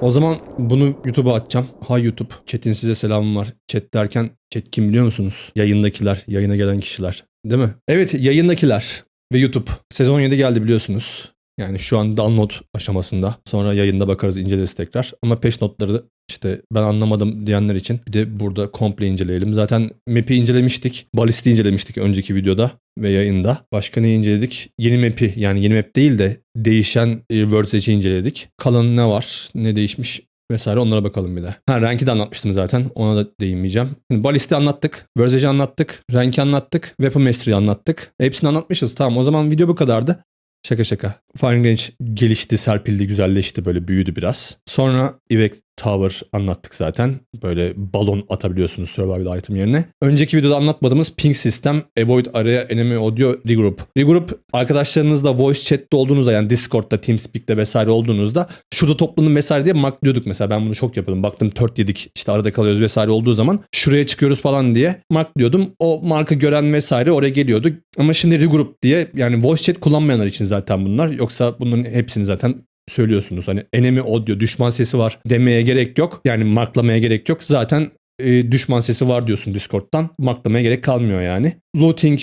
O zaman bunu YouTube'a atacağım. Ha YouTube. Chat'in size selamım var. Chat derken chat kim biliyor musunuz? Yayındakiler, yayına gelen kişiler. Değil mi? Evet yayındakiler ve YouTube. Sezon 7 geldi biliyorsunuz. Yani şu an download aşamasında. Sonra yayında bakarız inceleriz tekrar. Ama peş notları işte ben anlamadım diyenler için bir de burada komple inceleyelim. Zaten map'i incelemiştik. Balist'i incelemiştik önceki videoda ve yayında. Başka ne inceledik? Yeni map'i yani yeni map değil de değişen e, Versace'i inceledik. Kalan ne var? Ne değişmiş? vesaire onlara bakalım bir de. Ha Rank'i de anlatmıştım zaten. Ona da değinmeyeceğim. Şimdi Balist'i anlattık. Versace'i anlattık. Rank'i anlattık. Weapon Mastery'i anlattık. Hepsini anlatmışız. Tamam o zaman video bu kadardı. Şaka şaka. Firing Range gelişti, serpildi, güzelleşti böyle büyüdü biraz. Sonra Ivek Tower anlattık zaten. Böyle balon atabiliyorsunuz survival item yerine. Önceki videoda anlatmadığımız ping sistem, avoid area, enemy audio, regroup. Regroup arkadaşlarınızla voice chat'te olduğunuzda yani Discord'da, TeamSpeak'te vesaire olduğunuzda şurada toplanın vesaire diye marklıyorduk mesela. Ben bunu çok yapıyordum. Baktım tört yedik işte arada kalıyoruz vesaire olduğu zaman şuraya çıkıyoruz falan diye marklıyordum. O marka gören vesaire oraya geliyordu. Ama şimdi regroup diye yani voice chat kullanmayanlar için zaten bunlar. Yoksa bunların hepsini zaten söylüyorsunuz. Hani enemy audio, düşman sesi var demeye gerek yok. Yani marklamaya gerek yok. Zaten e, düşman sesi var diyorsun Discord'dan. Marklamaya gerek kalmıyor yani. Looting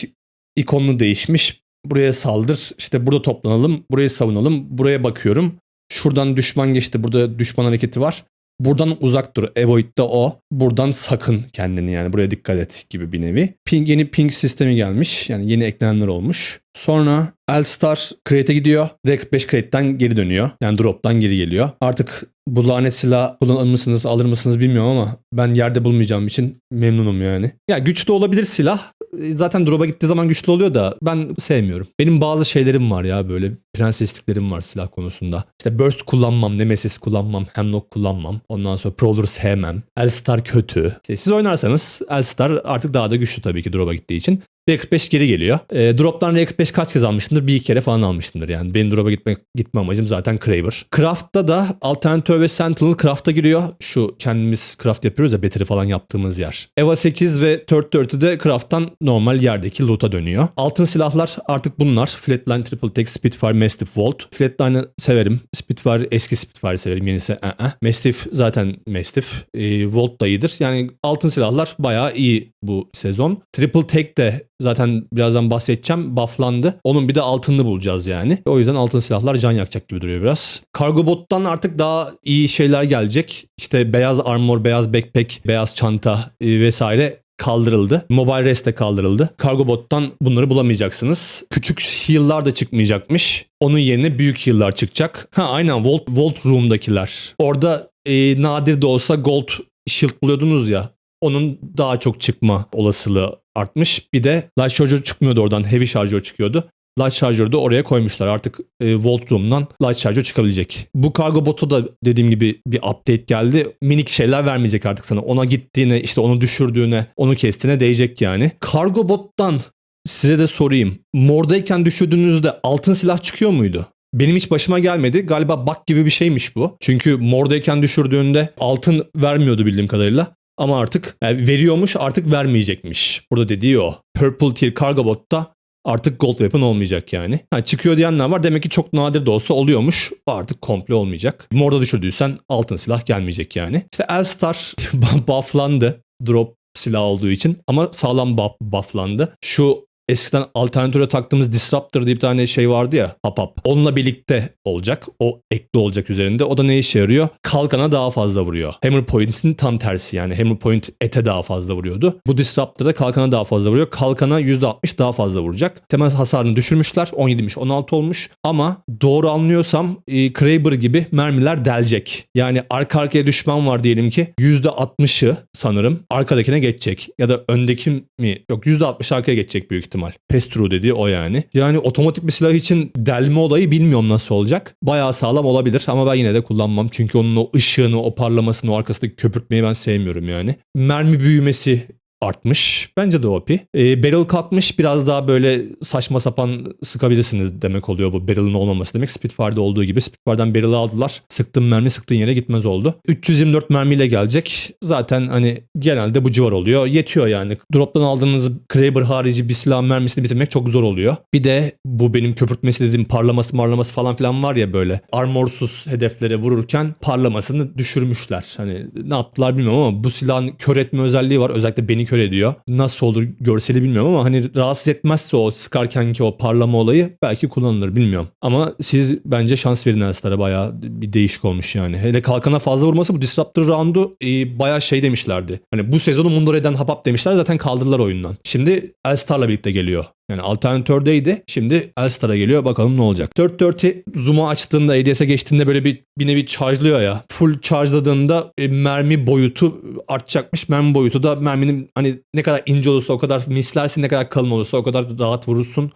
ikonlu değişmiş. Buraya saldır. işte burada toplanalım. Burayı savunalım. Buraya bakıyorum. Şuradan düşman geçti. Burada düşman hareketi var. Buradan uzak dur. Avoid'de o. Buradan sakın kendini yani. Buraya dikkat et gibi bir nevi. Ping, yeni ping sistemi gelmiş. Yani yeni eklenenler olmuş. Sonra Elstar Crate'e gidiyor. Rank 5 Crate'den geri dönüyor. Yani drop'tan geri geliyor. Artık bu lanet silah kullanır mısınız alır mısınız bilmiyorum ama ben yerde bulmayacağım için memnunum yani. Ya güçlü olabilir silah. Zaten drop'a gittiği zaman güçlü oluyor da ben sevmiyorum. Benim bazı şeylerim var ya böyle prensesliklerim var silah konusunda. İşte burst kullanmam, nemesis kullanmam, hemlock kullanmam. Ondan sonra prowler sevmem. Elstar kötü. İşte siz oynarsanız Elstar artık daha da güçlü tabii ki drop'a gittiği için. R45 geri geliyor. E, drop'tan R45 kaç kez almışımdır? Bir iki kere falan almışımdır. Yani benim drop'a gitme, gitme amacım zaten Kraber. Craft'ta da Alternative ve Sentinel Craft'a giriyor. Şu kendimiz craft yapıyoruz ya battery falan yaptığımız yer. Eva 8 ve Third Dirty de craft'tan normal yerdeki loot'a dönüyor. Altın silahlar artık bunlar. Flatline, Triple Tech, Spitfire, Mastiff, Volt. Flatline'ı severim. Spitfire, eski Spitfire'ı severim. Yenisi ı Mastiff zaten Mastiff. E, Volt da iyidir. Yani altın silahlar bayağı iyi bu sezon. Triple Tech de zaten birazdan bahsedeceğim bufflandı. Onun bir de altınını bulacağız yani. O yüzden altın silahlar can yakacak gibi duruyor biraz. Cargo bot'tan artık daha iyi şeyler gelecek. İşte beyaz armor, beyaz backpack, beyaz çanta e, vesaire kaldırıldı. Mobile Rest de kaldırıldı. Cargo bot'tan bunları bulamayacaksınız. Küçük heal'lar da çıkmayacakmış. Onun yerine büyük heal'lar çıkacak. Ha aynen Vault, Vault Room'dakiler. Orada e, nadir de olsa gold shield buluyordunuz ya. Onun daha çok çıkma olasılığı artmış. Bir de Light Charger çıkmıyordu oradan. Heavy Charger çıkıyordu. Light Charger'ı da oraya koymuşlar. Artık e, Volt Room'dan Light Charger çıkabilecek. Bu kargo botu da dediğim gibi bir update geldi. Minik şeyler vermeyecek artık sana. Ona gittiğine, işte onu düşürdüğüne, onu kestiğine değecek yani. Kargo bottan size de sorayım. Mordayken düşürdüğünüzde altın silah çıkıyor muydu? Benim hiç başıma gelmedi. Galiba bug gibi bir şeymiş bu. Çünkü mordayken düşürdüğünde altın vermiyordu bildiğim kadarıyla. Ama artık yani veriyormuş artık vermeyecekmiş. Burada dediği o. Purple Tier Cargo Bot'ta artık gold weapon olmayacak yani. Ha, çıkıyor diyenler var. Demek ki çok nadir de olsa oluyormuş. Artık komple olmayacak. Morda düşürdüysen altın silah gelmeyecek yani. İşte Elstar bufflandı. Drop silah olduğu için ama sağlam buff, bufflandı. Şu eskiden alternatöre taktığımız Disruptor diye bir tane şey vardı ya hap Onunla birlikte olacak. O ekli olacak üzerinde. O da ne işe yarıyor? Kalkana daha fazla vuruyor. Hammer Point'in tam tersi yani. Hammer Point ete daha fazla vuruyordu. Bu Disruptor'da kalkana daha fazla vuruyor. Kalkana %60 daha fazla vuracak. Temel hasarını düşürmüşler. 17'miş 16 olmuş. Ama doğru anlıyorsam e, Kraber gibi mermiler delecek. Yani arka arkaya düşman var diyelim ki %60'ı sanırım arkadakine geçecek. Ya da öndeki mi? Yok %60 arkaya geçecek büyük ihtimal. Pestru dediği o yani. Yani otomatik bir silah için delme olayı bilmiyorum nasıl olacak. Bayağı sağlam olabilir ama ben yine de kullanmam. Çünkü onun o ışığını, o parlamasını, o arkasındaki köpürtmeyi ben sevmiyorum yani. Mermi büyümesi artmış. Bence de OP. E, barrel katmış biraz daha böyle saçma sapan sıkabilirsiniz demek oluyor bu barrel'ın olmaması demek. Spitfire'da olduğu gibi Spitfire'dan barrel'ı aldılar. Sıktığın mermi sıktığın yere gitmez oldu. 324 mermiyle gelecek. Zaten hani genelde bu civar oluyor. Yetiyor yani. Drop'tan aldığınız Kraber harici bir silah mermisini bitirmek çok zor oluyor. Bir de bu benim köpürtmesi dediğim parlaması marlaması falan filan var ya böyle. Armorsuz hedeflere vururken parlamasını düşürmüşler. Hani ne yaptılar bilmiyorum ama bu silahın kör etme özelliği var. Özellikle beni ediyor. Nasıl olur görseli bilmiyorum ama hani rahatsız etmezse o sıkarken ki o parlama olayı belki kullanılır bilmiyorum. Ama siz bence şans verin Elstar'a bayağı bir değişik olmuş yani. Hele kalkana fazla vurması bu Disruptor roundu e, bayağı şey demişlerdi. Hani bu sezonu Mundor eden Hapap demişler zaten kaldırdılar oyundan. Şimdi Elstar'la birlikte geliyor. Yani alternatördeydi. Şimdi Elstar'a geliyor. Bakalım ne olacak. 430 zoom'u açtığında ADS'e geçtiğinde böyle bir, bir nevi charge'lıyor ya. Full charge'ladığında e, mermi boyutu artacakmış. Mermi boyutu da merminin hani ne kadar ince olursa o kadar mislersin ne kadar kalın olursa o kadar rahat vurursun.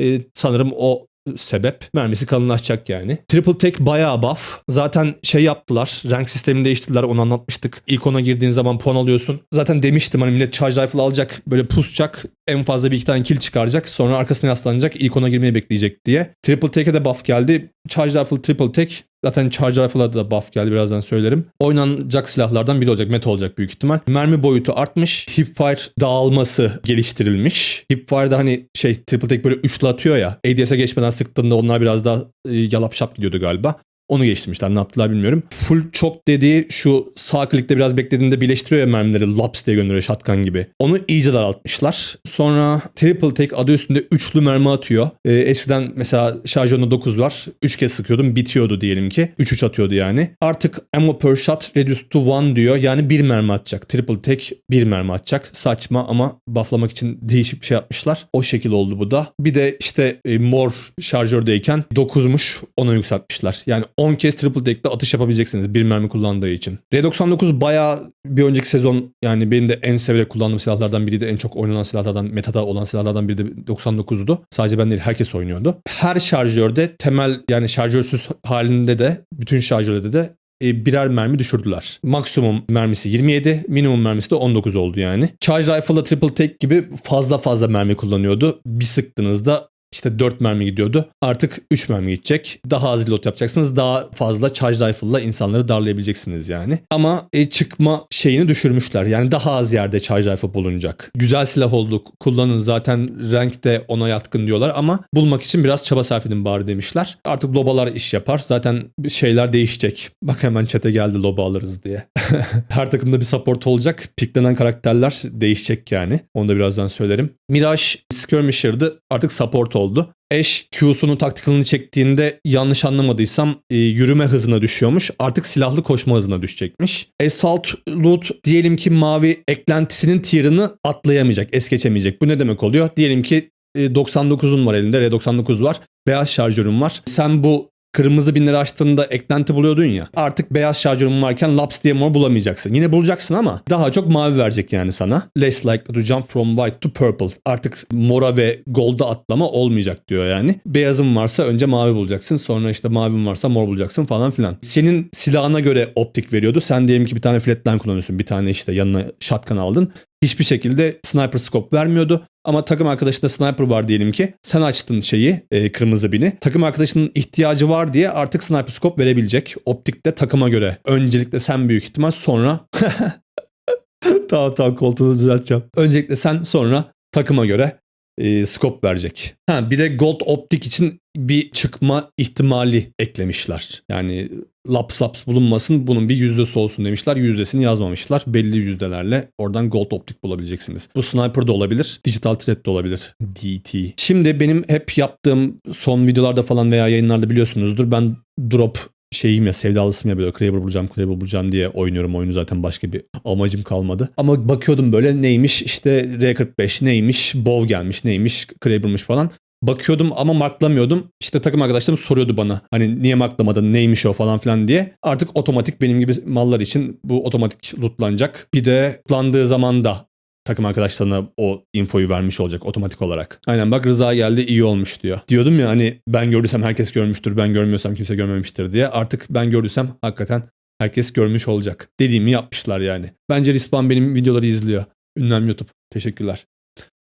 E, sanırım o sebep. Mermisi kalınlaşacak yani. Triple Tech bayağı buff. Zaten şey yaptılar. Rank sistemini değiştirdiler. Onu anlatmıştık. İlk ona girdiğin zaman puan alıyorsun. Zaten demiştim hani millet charge rifle alacak. Böyle pusacak. En fazla bir iki tane kill çıkaracak. Sonra arkasına yaslanacak. İlk ona girmeyi bekleyecek diye. Triple Tech'e de buff geldi. Charge Rifle, Triple Tech Zaten Charge da buff geldi birazdan söylerim. Oynanacak silahlardan biri olacak. Meta olacak büyük ihtimal. Mermi boyutu artmış. Hipfire dağılması geliştirilmiş. Hipfire'da hani şey Triple Tech böyle üçlü atıyor ya. ADS'e geçmeden sıktığında onlar biraz daha e, yalap şap gidiyordu galiba. Onu geliştirmişler. Ne yaptılar bilmiyorum. Full çok dediği şu sağ klikte biraz beklediğinde birleştiriyor ya mermileri. Laps diye gönderiyor shotgun gibi. Onu iyice daraltmışlar. Sonra triple take adı üstünde üçlü mermi atıyor. Ee, eskiden mesela şarjöründe 9 var. 3 kez sıkıyordum bitiyordu diyelim ki. 3-3 atıyordu yani. Artık ammo per shot reduced to 1 diyor. Yani bir mermi atacak. Triple take bir mermi atacak. Saçma ama bufflamak için değişik bir şey yapmışlar. O şekil oldu bu da. Bir de işte e, mor şarjördeyken 9'muş ona yükseltmişler. Yani 10 kez triple deck'te atış yapabileceksiniz bir mermi kullandığı için. R99 bayağı bir önceki sezon yani benim de en severek kullandığım silahlardan biriydi. En çok oynanan silahlardan, metada olan silahlardan biri de 99'du. Sadece ben değil herkes oynuyordu. Her şarjörde temel yani şarjörsüz halinde de bütün şarjörde de e, birer mermi düşürdüler. Maksimum mermisi 27, minimum mermisi de 19 oldu yani. Charge Rifle'la Triple Take gibi fazla fazla mermi kullanıyordu. Bir sıktığınızda işte 4 mermi gidiyordu. Artık 3 mermi gidecek. Daha az reload yapacaksınız. Daha fazla charge rifle'la insanları darlayabileceksiniz yani. Ama e, çıkma şeyini düşürmüşler. Yani daha az yerde charge rifle bulunacak. Güzel silah olduk. Kullanın zaten renk de ona yatkın diyorlar ama bulmak için biraz çaba sarf edin bari demişler. Artık lobalar iş yapar. Zaten şeyler değişecek. Bak hemen chat'e geldi loba alırız diye. Her takımda bir support olacak. Piklenen karakterler değişecek yani. Onu da birazdan söylerim. Mirage Skirmisher'dı. Artık support oldu. Ash Q'sunu taktikalını çektiğinde yanlış anlamadıysam e, yürüme hızına düşüyormuş. Artık silahlı koşma hızına düşecekmiş. Assault Loot diyelim ki mavi eklentisinin tier'ını atlayamayacak, es geçemeyecek. Bu ne demek oluyor? Diyelim ki e, 99'un var elinde, R99 var. Beyaz şarjörün var. Sen bu kırmızı binleri açtığında eklenti buluyordun ya. Artık beyaz şarjörün varken laps diye mor bulamayacaksın. Yine bulacaksın ama daha çok mavi verecek yani sana. Less likely to jump from white to purple. Artık mora ve golda atlama olmayacak diyor yani. Beyazın varsa önce mavi bulacaksın. Sonra işte mavin varsa mor bulacaksın falan filan. Senin silahına göre optik veriyordu. Sen diyelim ki bir tane flatline kullanıyorsun. Bir tane işte yanına shotgun aldın hiçbir şekilde sniper scope vermiyordu. Ama takım arkadaşında sniper var diyelim ki. Sen açtın şeyi e, kırmızı bini. Takım arkadaşının ihtiyacı var diye artık sniper scope verebilecek. Optikte takıma göre. Öncelikle sen büyük ihtimal sonra... tamam tamam koltuğunu düzelteceğim. Öncelikle sen sonra takıma göre e, scope verecek. Ha bir de gold optik için bir çıkma ihtimali eklemişler. Yani laps laps bulunmasın bunun bir yüzdesi olsun demişler. Yüzdesini yazmamışlar. Belli yüzdelerle oradan gold optik bulabileceksiniz. Bu sniper de olabilir. Digital threat de olabilir. DT. Şimdi benim hep yaptığım son videolarda falan veya yayınlarda biliyorsunuzdur. Ben drop şeyim ya sevdalısım ya böyle Kraber bulacağım Kraber bulacağım diye oynuyorum oyunu zaten başka bir amacım kalmadı. Ama bakıyordum böyle neymiş işte R45 neymiş Bov gelmiş neymiş Kraber'mış falan. Bakıyordum ama marklamıyordum. İşte takım arkadaşlarım soruyordu bana. Hani niye marklamadın neymiş o falan filan diye. Artık otomatik benim gibi mallar için bu otomatik lootlanacak. Bir de lootlandığı zaman da takım arkadaşlarına o infoyu vermiş olacak otomatik olarak. Aynen bak Rıza geldi iyi olmuş diyor. Diyordum ya hani ben gördüysem herkes görmüştür ben görmüyorsam kimse görmemiştir diye. Artık ben gördüysem hakikaten herkes görmüş olacak. Dediğimi yapmışlar yani. Bence Respawn benim videoları izliyor. Ünlem YouTube. Teşekkürler.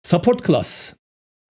Support class.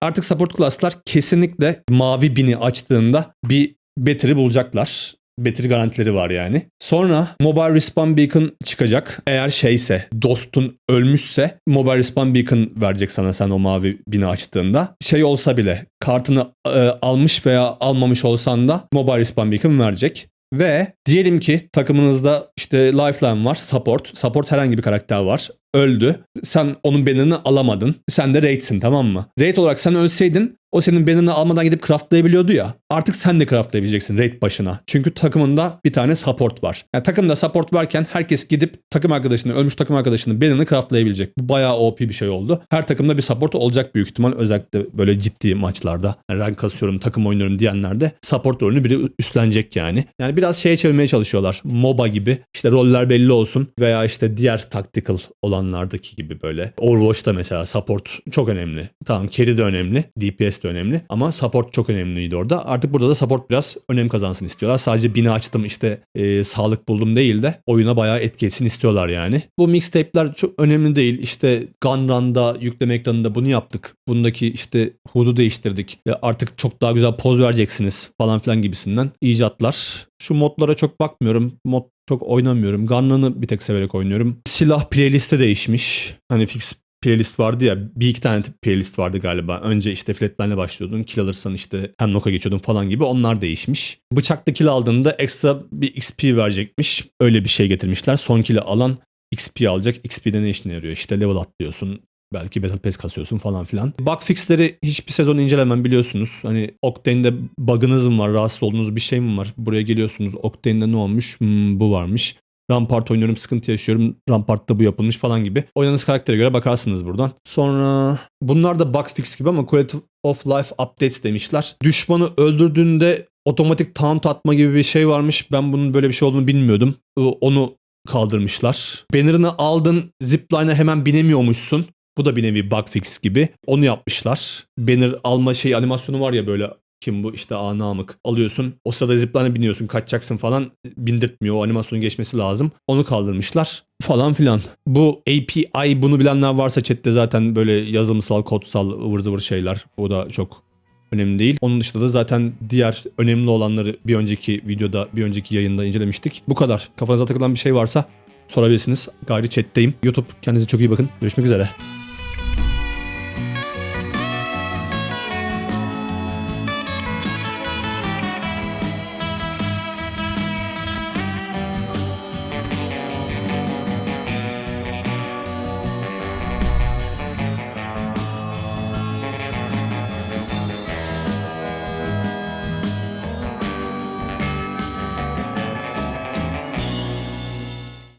Artık support class'lar kesinlikle mavi bini açtığında bir battery bulacaklar. Battery garantileri var yani. Sonra Mobile Respawn Beacon çıkacak. Eğer şeyse, dostun ölmüşse Mobile Respawn Beacon verecek sana sen o mavi bini açtığında. Şey olsa bile kartını e, almış veya almamış olsan da Mobile Respawn Beacon verecek. Ve diyelim ki takımınızda işte Lifeline var, Support. Support herhangi bir karakter var. Öldü. Sen onun banner'ını alamadın. Sen de raid'sin tamam mı? Raid olarak sen ölseydin o senin banner'ını almadan gidip craftlayabiliyordu ya. Artık sen de craftlayabileceksin raid başına. Çünkü takımında bir tane support var. Yani takımda support varken herkes gidip takım arkadaşını, ölmüş takım arkadaşının banner'ını craftlayabilecek. Bu bayağı OP bir şey oldu. Her takımda bir support olacak büyük ihtimal. Özellikle böyle ciddi maçlarda. Yani rank kasıyorum, takım oynuyorum diyenlerde support rolünü biri üstlenecek yani. Yani biraz şeye çevirmeye çalışıyorlar. MOBA gibi. İşte roller belli olsun veya işte diğer tactical olanlardaki gibi böyle. Overwatch'ta mesela support çok önemli. Tamam carry de önemli, DPS de önemli ama support çok önemliydi orada. Artık burada da support biraz önem kazansın istiyorlar. Sadece bini açtım işte e, sağlık buldum değil de oyuna bayağı etki istiyorlar yani. Bu mixtape'ler çok önemli değil. İşte Gunrun'da yükleme ekranında bunu yaptık. Bundaki işte HUD'u değiştirdik. E, artık çok daha güzel poz vereceksiniz falan filan gibisinden icatlar. Şu modlara çok bakmıyorum. Mod çok oynamıyorum. Gunrun'ı bir tek severek oynuyorum. Silah playlist'e değişmiş. Hani fix playlist vardı ya bir iki tane playlist vardı galiba. Önce işte flatline'le başlıyordun. Kill alırsan işte Hemlock'a geçiyordun falan gibi. Onlar değişmiş. Bıçakta kill aldığında ekstra bir XP verecekmiş. Öyle bir şey getirmişler. Son kill'i alan XP alacak. XP'de ne işine yarıyor? İşte level atlıyorsun. Belki Battle Pass kasıyorsun falan filan. Bug fixleri hiçbir sezon incelemem biliyorsunuz. Hani Octane'de bug'ınız mı var, rahatsız olduğunuz bir şey mi var? Buraya geliyorsunuz. Octane'de ne olmuş? Hmm, bu varmış. Rampart oynuyorum sıkıntı yaşıyorum. Rampart'ta bu yapılmış falan gibi. Oynadığınız karaktere göre bakarsınız buradan. Sonra bunlar da bug fix gibi ama Quality of Life Updates demişler. Düşmanı öldürdüğünde otomatik taunt atma gibi bir şey varmış. Ben bunun böyle bir şey olduğunu bilmiyordum. Onu kaldırmışlar. Banner'ını aldın zipline'a hemen binemiyormuşsun. Bu da bir nevi bug fix gibi. Onu yapmışlar. Banner alma şey animasyonu var ya böyle kim bu işte aa namık alıyorsun o sırada zipline'a biniyorsun kaçacaksın falan bindirtmiyor o animasyonun geçmesi lazım onu kaldırmışlar falan filan. Bu API bunu bilenler varsa chatte zaten böyle yazılımsal kodsal ıvır zıvır şeyler bu da çok önemli değil. Onun dışında da zaten diğer önemli olanları bir önceki videoda bir önceki yayında incelemiştik. Bu kadar. Kafanıza takılan bir şey varsa sorabilirsiniz. Gayri chatteyim. YouTube kendinize çok iyi bakın. Görüşmek üzere.